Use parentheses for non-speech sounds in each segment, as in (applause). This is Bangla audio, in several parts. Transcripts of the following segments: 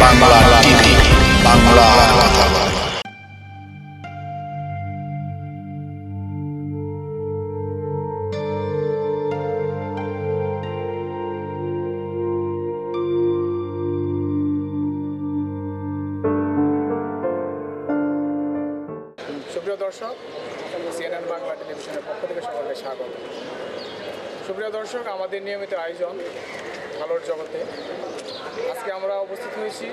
বাংলা টিভি বাংলা কথা। সুপ্রিয় দর্শক সিএনএন বাংলা টেলিভিশনের পক্ষ থেকে সকলকে স্বাগত সুপ্রিয় দর্শক আমাদের নিয়মিত আয়োজন ভালোর জগতে আজকে আমরা উপস্থিত হয়েছি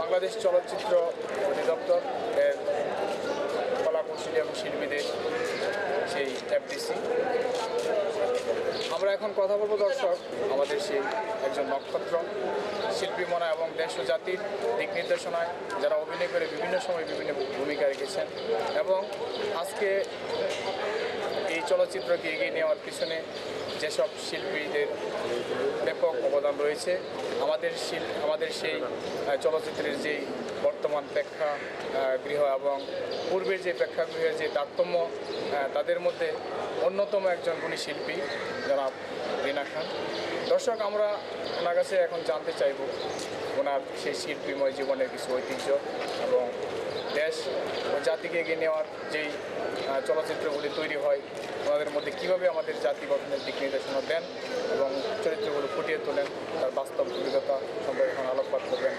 বাংলাদেশ চলচ্চিত্র অধিদপ্তর এর কলা কৌশলী এবং শিল্পীদের সেই এফডিসি আমরা এখন কথা বলব দর্শক, আমাদের সেই একজন নক্ষত্র, শিল্পী মনা এবং দেশ ও জাতির দিক নির্দেশনায় যারা অভিনয় করে বিভিন্ন সময় বিভিন্ন ভূমিকা রেখেছেন এবং আজকে এই চলচ্চিত্রকে এগিয়ে নেওয়ার পিছনে যেসব শিল্পীদের ব্যাপক অবদান রয়েছে, আমাদের শিল, আমাদের সেই চলচ্চিত্রের যেই বর্তমান প্রেক্ষা গৃহ এবং পূর্বের যে প্রেক্ষাগৃহের যে তারতম্য তাদের মধ্যে অন্যতম একজন গুণী শিল্পী যারা রিনা খান। দর্শক, আমরা ওনার কাছে এখন জানতে চাইব, ওনার সেই শিল্পীময় জীবনের কিছু ঐতিহ্য এবং দেশ ও জাতিকে এগিয়ে নেওয়ার যেই চলচ্চিত্রগুলি তৈরি হয়, ওনাদের মধ্যে কীভাবে আমাদের জাতি গঠনের দিক নির্দেশনা দেন এবং চরিত্রগুলো ফুটিয়ে তোলেন, তার বাস্তব অভিজ্ঞতা সম্পর্কে এখন আলোকপাত করবেন।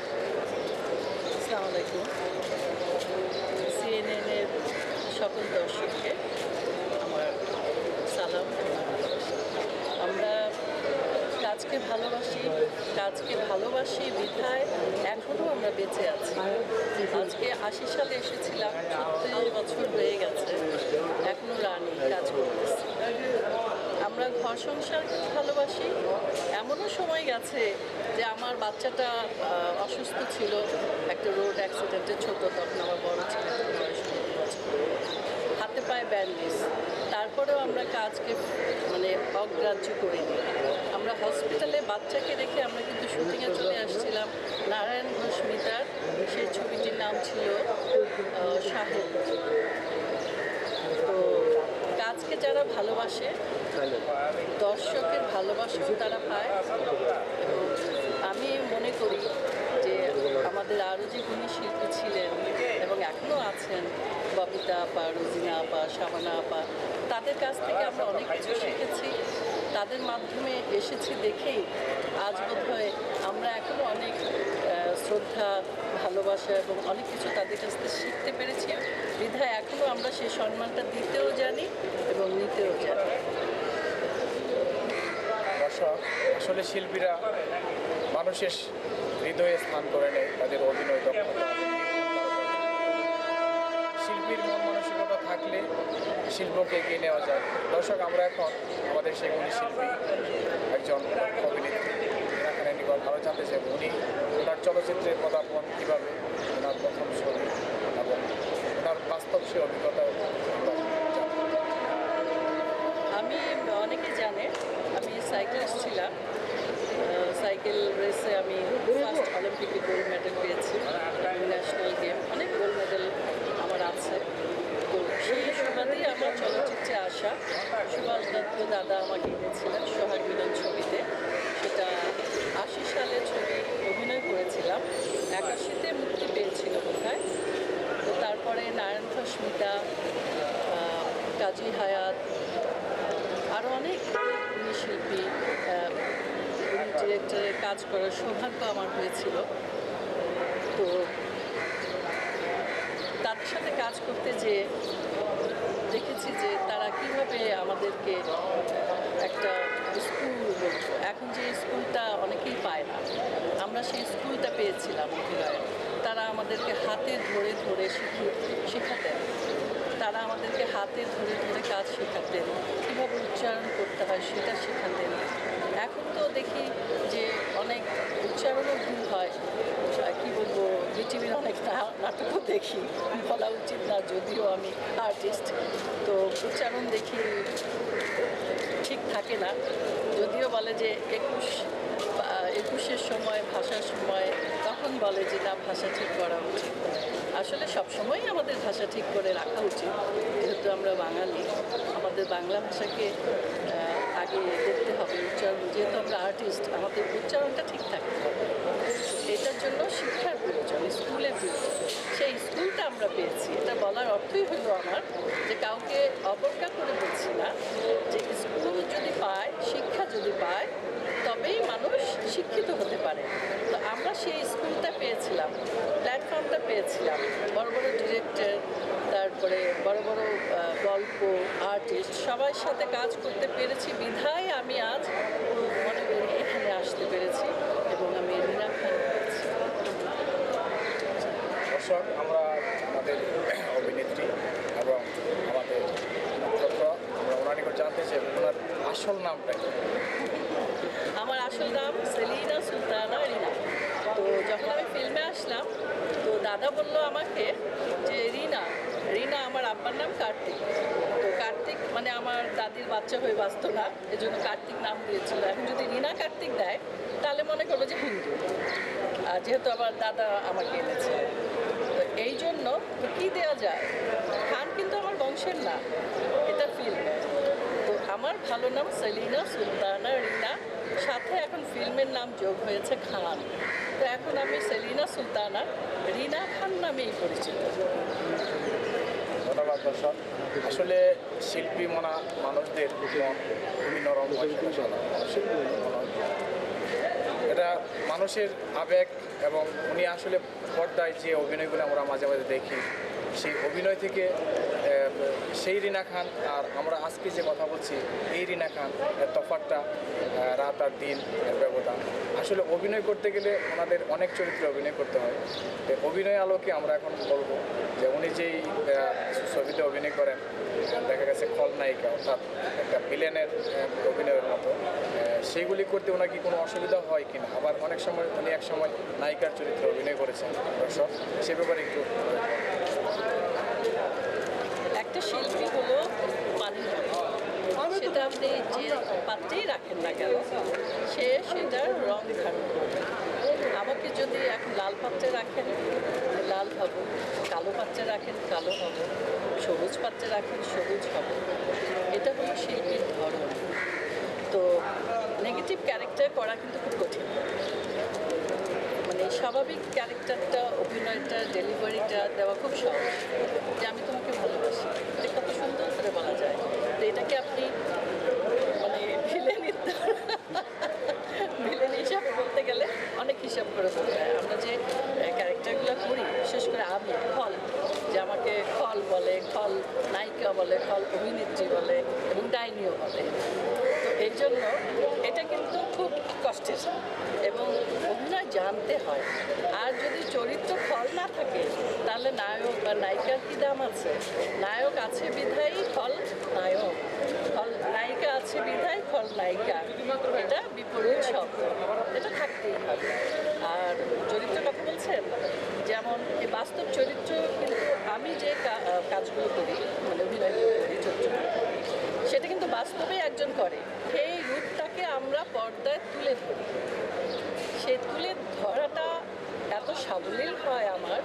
সকল দর্শককে আমার সালাম আমরা কাজকে ভালোবাসি কাজকে ভালোবাসি বিধায় এখনও আমরা বেঁচে আছি। আজকে আশি সালে এসেছিলাম, ছত্রিশ বছর হয়ে গেছে এখনও রানি কাজ করতেছি। আমরা ঘর সংসার ভালোবাসি। এমনও সময় গেছে যে আমার বাচ্চাটা অসুস্থ ছিল, একটা রোড অ্যাক্সিডেন্টে ছোট তখন আমার বড় বছর। হাতে পায়ে ব্যান্ডেজ। তারপরেও আমরা কাজকে মানে অগ্রাহ্য করিনি আমরা হসপিটালে বাচ্চাকে রেখে আমরা কিন্তু শুটিংয়ে চলে আসছিলাম। নারায়ণ ঘোষ মিতার, সেই ছবিটির নাম ছিল সাহেব তো কাজকে যারা ভালোবাসে, দর্শকের ভালোবাসাও তারা পায়। আমি মনে করি আমাদের আরও যে গুণী শিল্পী ছিলেন এবং এখনও আছেন ববিতা আপা, রুজিনা আপা শাবানা আপা, তাদের কাছ থেকে আমরা অনেক কিছু শিখেছি। তাদের মাধ্যমে এসেছি দেখেই আজ বোধহয় আমরা এখনও অনেক শ্রদ্ধা, ভালোবাসা এবং অনেক কিছু তাদের কাছ থেকে শিখতে পেরেছি। বিধায় এখনও আমরা সেই সম্মানটা দিতেও জানি এবং নিতেও জানি। আসলে শিল্পীরা মানুষের হৃদয়ে স্থান করে নেয়, তাদের অভিনয় দক্ষতা। শিল্পীর মন মানসিকতা থাকলে শিল্পকে এগিয়ে নেওয়া যায়। দর্শক, আমরা এখন আমাদের সেই শিল্পী একজন অভিনেত্রী। খানের নিকট আরও জানতে চাইব। উনি ওনার চলচ্চিত্রের পদার্পণ কীভাবে? ওনার প্রথম ছবি এবং ওনার বাস্তব সে অভিজ্ঞতা আমি অনেকে জানে, আমি সাইক্লিস্ট ছিলাম। সাইকেল রেসে আমি ফার্স্ট অলিম্পিকে গোল্ড মেডেল পেয়েছি। ন্যাশনাল গেম অনেক গোল্ড মেডেল আমার আছে। তো সেই সুবাদেই আমার চলচ্চিত্রে আসা। সুভাষ দত্ত দাদা আমাকে এনেছিলেন সোহাগ মিলন ছবিতে। সেটা আশি সালে ছবি অভিনয় করেছিলাম। একাশিতে মুক্তি পেয়েছিল বোধহয়। তো তারপরে নারায়ণ ঘোষ কাজী হায়াত আরও অনেক শিল্পী ডিরেক্টরের কাজ করার সৌভাগ্য আমার হয়েছিল। তো তাদের সাথে কাজ করতে যে দেখেছি যে তারা কীভাবে আমাদেরকে একটা স্কুল এখন যে স্কুলটা অনেকেই পায় না। আমরা সেই স্কুলটা পেয়েছিলাম অভিনয়ে। তারা আমাদেরকে হাতে ধরে ধরে শিখি, শেখাতেন। তারা আমাদেরকে হাতে ধরে ধরে কাজ শেখাতেন। কীভাবে উচ্চারণ করতে হয় সেটা শেখাতেন। এখন তো দেখি যে অনেক উচ্চারণও ভুল হয়। কী বলব বিটিভির অনেক নাটকও দেখি। বলা উচিত না, যদিও আমি আর্টিস্ট তো উচ্চারণ দেখি ঠিক থাকে না। যদিও বলে যে একুশ বা সময়, ভাষার সময় তখন বলে যে না ভাষা ঠিক করা উচিত। আসলে সবসময়ই আমাদের ভাষা ঠিক করে রাখা উচিত। যেহেতু আমরা বাঙালি, আমাদের বাংলা ভাষাকে আগে দেখতে হবে। উচ্চারণ যেহেতু আমরা আর্টিস্ট আমাদের উচ্চারণটা ঠিক থাকতে হবে। এটার জন্য শিক্ষার প্রয়োজন, স্কুলের প্রয়োজন। সেই স্কুলটা আমরা পেয়েছি। এটা বলার অর্থই হলো আমার যে কাউকে অবজ্ঞা করে বলছি না যে স্কুল যদি পায়, শিক্ষা যদি পায় তবেই মানুষ শিক্ষিত হতে পারে। তো আমরা সেই স্কুলটা পেয়েছিলাম প্ল্যাটফর্মটা পেয়েছিলাম। বড় বড় ডিরেক্টর তারপরে বড় বড় গল্প আর্টিস্ট সবার সাথে কাজ করতে পেরেছি। বিধায় আমি আজ মনে করি এখানে আসতে পেরেছি এবং আমি রিনা খান পেয়েছি আমরা আমাদের অভিনেত্রী এবং আমাদের আমরা ওনার জানতে চাই ওনার আসল নামটা কি? আমার আসল নাম সেলিনা সুলতানা রিনা। তো যখন আমি ফিল্মে আসলাম, তো দাদা বলল আমাকে যে, রিনা রিনা, আমার আব্বার নাম কার্তিক। তো কার্তিক মানে আমার দাদির বাচ্চা হয়ে বাঁচত না, এজন্য কার্তিক নাম দিয়েছিল। এখন যদি রিনা কার্তিক দেয়, তাহলে মনে করব যে হিন্দু। আর যেহেতু আমার দাদা আমাকে এনেছে। তো এই জন্য কী দেওয়া যায়? খান কিন্তু আমার বংশের না। এটা ফিল্মে। তো আমার ভালো নাম সেলিনা সুলতানা রিনা। সাথে এখন ফিল্মের নাম যোগ হয়েছে খান। তো এখন আমি সেলিনা সুলতানা, রিনা খান নামেই পরিচিত। ধন্যবাদ দর্শক। আসলে শিল্পী মনা মানুষদের মন খুবই নরম এটা মানুষের আবেগ এবং উনি আসলে পর্দায় যে অভিনয়গুলো আমরা মাঝে মাঝে দেখি সেই অভিনয় থেকে সেই রিনা খান আর আমরা আজকে যে কথা বলছি, এই রিনা খান তফাতটা রাত আর দিন, এর ব্যবধান। আসলে অভিনয় করতে গেলে ওনাদের অনেক চরিত্রে অভিনয় করতে হয়। তো অভিনয় আলোকে আমরা এখন বলব যে উনি যেই ছবিতে অভিনয় করেন দেখা গেছে খলনায়িকা, অর্থাৎ একটা ভিলেনের অভিনয়ের মতো। সেইগুলি করতে ওনার কি কোনো অসুবিধা হয় কিনা? আবার অনেক সময় উনি এক সময় নায়িকার চরিত্রে অভিনয় করেছেন, দর্শক, সে ব্যাপারে একটা শিল্পী হলো মানুষ সেটা আপনি যে পাত্রেই রাখেন না কেন? সে সেটার রং ধারণ করবে আমাকে যদি এখন লাল পাত্রে রাখেন, লাল হব, কালো পাত্রে রাখেন, কালো হব, সবুজ পাত্রে রাখেন, সবুজ হব। এটা হলো শিল্পীর ধরন। তো নেগেটিভ ক্যারেক্টার করা কিন্তু খুব কঠিন। মানে স্বাভাবিক ক্যারেক্টারটা অভিনয়টা ডেলিভারিটা দেওয়া খুব সহজ। যে আমি তোমাকে ভালোবাসি। এটা কত সুন্দর করে বলা যায়। তো এটাকে আপনি মানে ভিলেন ভিলেন হিসাবে বলতে গেলে অনেক হিসাব করে বলতে হয় আমরা যে ক্যারেক্টারগুলো করি বিশেষ করে আমি ফল যে আমাকে ফল বলে ফল নায়িকা বলে ফল অভিনেত্রী বলে এবং ডাইনিও বলে তো এই জন্য এটা কিন্তু খুব কষ্টের এবং অভিনয় জানতে হয়। আর যদি চরিত্র ফল না থাকে, তাহলে নায়ক বা নায়িকার কী দাম আছে? নায়ক আছে বিধায়ী, ফল নায়ক। ফল নায়িকা আছে বিধায়, ফল নায়িকা। এটা বিপরীত শব্দ। এটা থাকতেই হবে। আর চরিত্র কথা বলছেন? যেমন এই বাস্তব চরিত্র কিন্তু আমি যে কাজগুলো করি মানে অভিনয় করি, চরিত্র সেটা কিন্তু বাস্তবে একজন করে। সেই আমরা পর্দায় তুলে ধরি। সেই তুলে ধরাটা এত সাবলীল হয় আমার,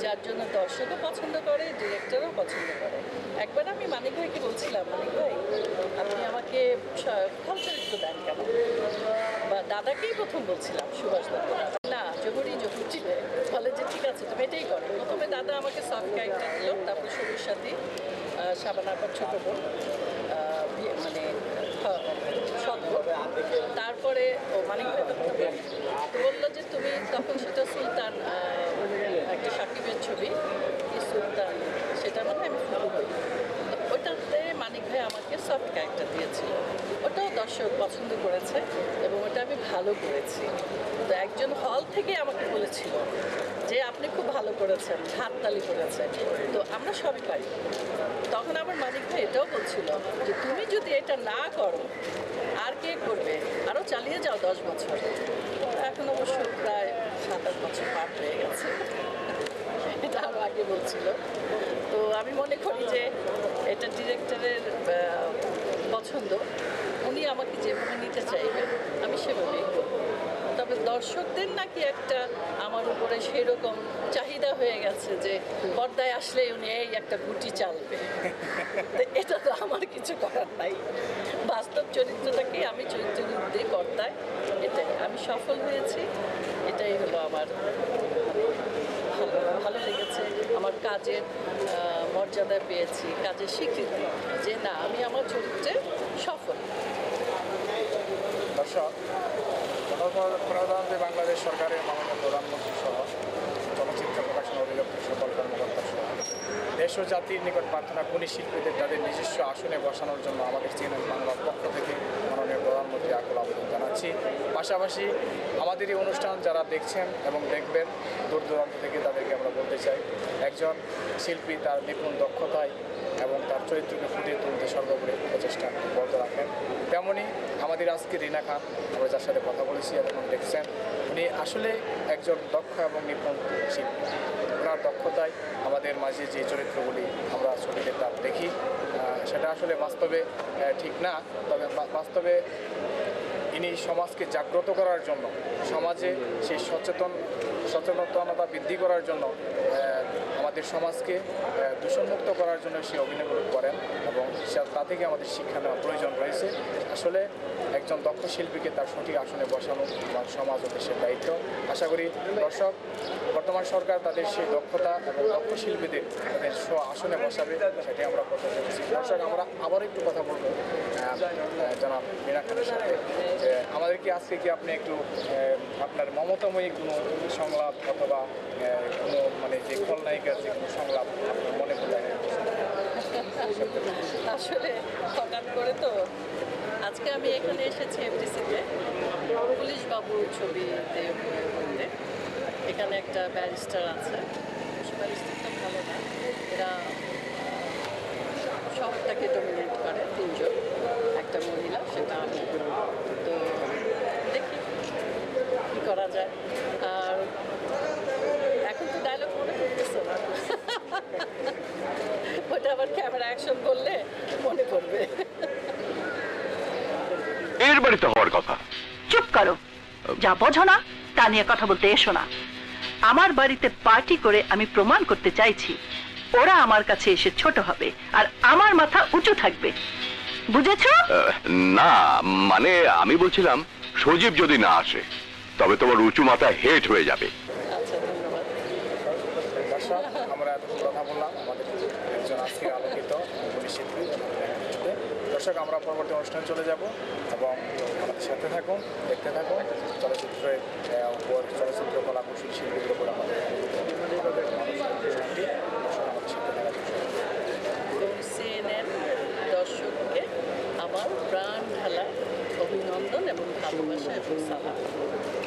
যার জন্য দর্শকও পছন্দ করে, ডিরেক্টরও পছন্দ করে। একবার আমি মানিক ভাইকে বলছিলাম, মানিক ভাই, আপনি আমাকে স- ফল চরিত্র দেন কেন? বা দাদাকেই প্রথম বলছিলাম, সুভাষ দত্ত না, জহুরি জহুরি বলে যে, ঠিক আছে, তুমি এটাই করো। প্রথমে দাদা আমাকে সফট ক্যারেক্টার দিল, তারপরে সবুজ সাথী সাবানাপার ছোটো বোন। তারপরে ও মানিক ভাই কথা বলল যে তুমি তখন সেটা সুলতান একটা সাকিবের ছবি, কি সুলতান, সেটা মানে আমি মানিক ভাই আমাকে সফট ক্যারেক্টার দিয়েছিল। ওটাও দর্শক পছন্দ করেছে এবং ওটা আমি ভালো করেছি। তো একজন হল থেকে আমাকে বলেছিল যে, আপনি খুব ভালো করেছেন, হাততালি করেছেন। তো আমরা সবই পারি। তখন আমার মালিক ভাই এটাও বলছিল যে, তুমি যদি এটা না করো, আর কে করবে? আরও চালিয়ে যাও দশ বছর। এখন অবশ্য প্রায় সাত আট বছর পার হয়ে গেছে। এটা আরও আগে বলছিল। তো আমি মনে করি যে এটা ডিরেক্টরের পছন্দ। উনি আমাকে যেভাবে নিতে চাইবেন, আমি সেভাবেই তবে দর্শকদের নাকি একটা আমার উপরে সেরকম চাহিদা হয়ে গেছে যে পর্দায় আসলে উনি এই একটা গুটি চালবে। এটা তো আমার কিছু করার নাই। বাস্তব চরিত্রটাকে আমি চরিত্র দিই পর্দায়, এটাই। আমি সফল হয়েছি, এটাই হলো আমার ভালো ভালো লেগেছে আমার কাজের মর্যাদা পেয়েছি, কাজের স্বীকৃতি, যে না, আমি আমার চরিত্রে সফল। দর্শক গণপ্রজাতন্ত্রী বাংলাদেশ সরকারের মাননীয় প্রধানমন্ত্রী সহ চলচ্চিত্র প্রকাশন অধিদপ্তর সকল কর্মকর্তা সহ দেশ ও জাতির নিকট প্রার্থনা, গুণী শিল্পীদের তাদের নিজস্ব আসনে বসানোর জন্য আমাদের চ্যানেল বাংলার পক্ষ থেকে প্রধানমন্ত্রী আকুল আবেদন জানাচ্ছি। পাশাপাশি আমাদের এই অনুষ্ঠান যারা দেখছেন এবং দেখবেন, দূর দূরান্ত থেকে তাদেরকে আমরা বলতে চাই, একজন শিল্পী তার নিপুণ দক্ষতায় এবং তার চরিত্রকে ফুটিয়ে তুলতে সর্বোপরি প্রচেষ্টা বলতে রাখেন। তেমনই আমাদের আজকে রিনা খান, আমরা যার সাথে কথা বলেছি এবং দেখছেন, উনি আসলে একজন দক্ষ এবং নিপুণ শিল্পী। ওনার দক্ষতায় আমাদের মাঝে যে চরিত্রগুলি আমরা ছবিতে তার দেখি সেটা আসলে বাস্তবে ঠিক না। তবে বাস্তবে ইনি সমাজকে জাগ্রত করার জন্য, সমাজে সেই সচেতন, সচেতনতা বৃদ্ধি করার জন্য আমাদের সমাজকে দূষণমুক্ত করার জন্য সে অভিনয়গুলো করেন এবং তা থেকে আমাদের শিক্ষা নেওয়ার প্রয়োজন রয়েছে। আসলে একজন দক্ষ শিল্পীকে তার সঠিক আসনে বসানো আমার সমাজ ও দেশের দায়িত্ব। আশা করি দর্শক, বর্তমান সরকার তাদের সেই দক্ষতা এবং দক্ষ শিল্পীদের তাদের স্ব আসনে বসাবে, সেটাই আমরা কথা বলছি দর্শক, আমরা আবার একটু কথা বলব জনাব মীনা খানের সাথে। আমাদেরকে আজকে কি আপনি একটু আপনার মমতাময়ী কোনো সংলাপ অথবা কোনো মানে যে খলনায়িকার যে কোনো সংলাপ মনে পড়ে আসলে করে তো আজকে আমি এখানে এসেছি এফডিসিতে। পুলিশ বাবু ছবিতে করতে এখানে একটা ব্যারিস্টার আছে। ব্যারিস্টারটা ভালো না। এরা সবটাকে ডমিনেট করে তিনজন। একটা মহিলা, সেটা আমি। তো দেখি কী করা যায়। আর এখন তো ডায়লগ মনে করতেছে না। (laughs) ওটা আবার ক্যামেরা অ্যাকশন করলে মনে পড়বে। বাড়িতে হওয়ার কথা। চুপ করো। যা বোঝো না তা নিয়ে কথা বলতে এসো না। আমার বাড়িতে পার্টি করে আমি প্রমাণ করতে চাইছি। ওরা আমার কাছে এসে ছোট হবে আর আমার মাথা উঁচু থাকবে। বুঝেছ? না মানে আমি বলছিলাম সজীব যদি না আসে তবে তোমার উঁচু মাথা হেট হয়ে যাবে। আচ্ছা আমরা কথা বললাম। আমাদের একজন আজকে আলোকিত দর্শক, আমরা পরবর্তী অনুষ্ঠানে চলে যাব এবং আমাদের সাথে থাকুন, দেখতে থাকুন, চলচ্চিত্রের চলচ্চিত্র, কলা, কৌশল শিল্পীদের উপর আমাদের দর্শককে আমার প্রাণ ঢালা অভিনন্দন এবং ভালোবাসা এবং সালাম।